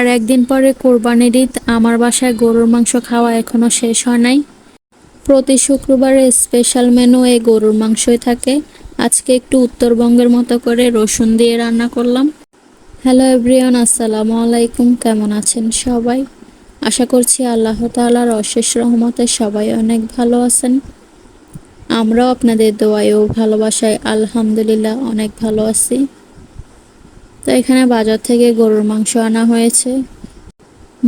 আর একদিন পরে কোরবানির ঈদ, আমার বাসায় গরুর মাংস খাওয়া এখনও শেষ হয় নাই। প্রতি শুক্রবারে স্পেশাল মেনু এই গরুর মাংসই থাকে। আজকে একটু উত্তরবঙ্গের মতো করে রসুন দিয়ে রান্না করলাম। হ্যালো এভরিওয়ান, আসসালামু আলাইকুম, কেমন আছেন সবাই? আশা করছি আল্লাহ তাআলার অশেষ রহমতে সবাই অনেক ভালো আছেন। আমরাও আপনাদের দোয়ায় ও ভালোবাসায় আলহামদুলিল্লাহ অনেক ভালো আছি। তো এখানে বাজার থেকে গরুর মাংস আনা হয়েছে।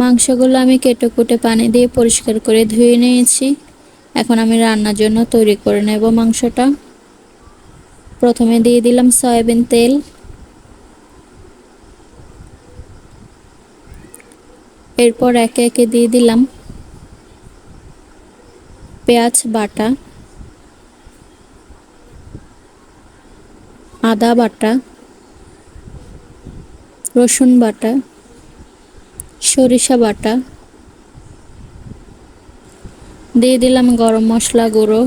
মাংসগুলো আমি কেটে কুটে পানি দিয়ে পরিষ্কার করে ধুয়ে নিয়েছি। এখন আমি রান্নার জন্য তৈরি করে নেব মাংসটা। প্রথমে দিয়ে দিলাম সয়াবিন তেল। এরপর একে একে দিয়ে দিলাম পেঁয়াজ বাটা, আদা বাটা রসুন বাটা, সরিষা বাটা, দিয়ে দিলাম গরম মশলা গুঁড়ো।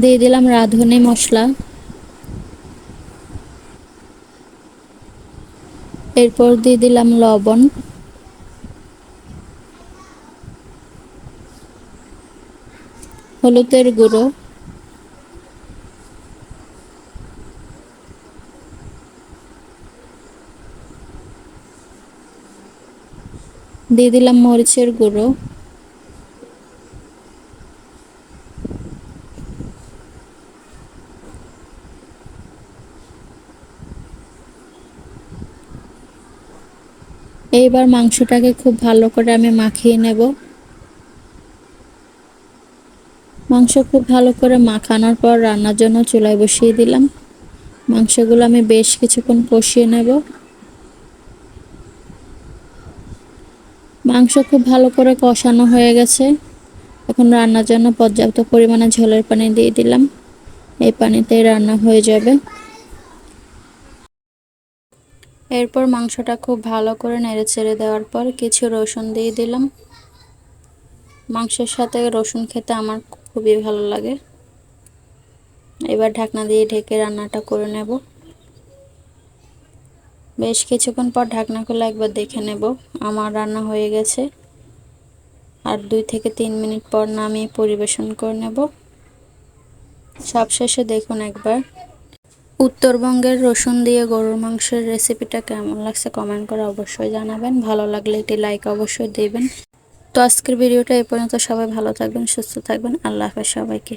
দিয়ে দিলাম রাঁধুনি মশলা। এরপর দিয়ে দিলাম লবণ। হলুদের গুঁড়ো। দিয়ে দিলাম মরিচের গুঁড়ো। এইবার মাংসটাকে খুব ভালো করে আমি মাখিয়ে নেব। মাংস খুব ভালো করে মাখানোর পর রান্নার জন্য চুলায় বসিয়ে দিলাম। মাংসগুলো আমি বেশ কিছুক্ষণ কষিয়ে নেব। মাংস খুব ভালো করে কষানো হয়ে গেছে। এখন রান্নার জন্য পর্যাপ্ত পরিমাণে ঝোলের পানি দিয়ে দিলাম। এই পানিতেই রান্না হয়ে যাবে। এরপর মাংসটা খুব ভালো করে নেড়ে ছেড়ে দেওয়ার পর কিছু রসুন দিয়ে দিলাম। মাংসের সাথে রসুন খেতে আমার খুবই ভালো লাগে। এবার ঢাকনা দিয়ে ঢেকে রান্নাটা করে নেব। বেশ কিছুক্ষণ পর ঢাকনা খুলে একবার দেখে নেব। আমার রান্না হয়ে গেছে। আর দুই থেকে তিন মিনিট পর নামিয়ে পরিবেশন করে নেব। সবশেষে দেখুন একবার। উত্তরবঙ্গের রসুন দিয়ে গরুর মাংসের রেসিপিটা কেমন লাগছে কমেন্ট করে অবশ্যই জানাবেন। ভালো লাগলে এটি লাইক অবশ্যই দেবেন। তো আজকের ভিডিওটা এ পর্যন্ত। সবাই ভালো থাকবেন, সুস্থ থাকবেন। আল্লাহ হাফেজ সবাইকে।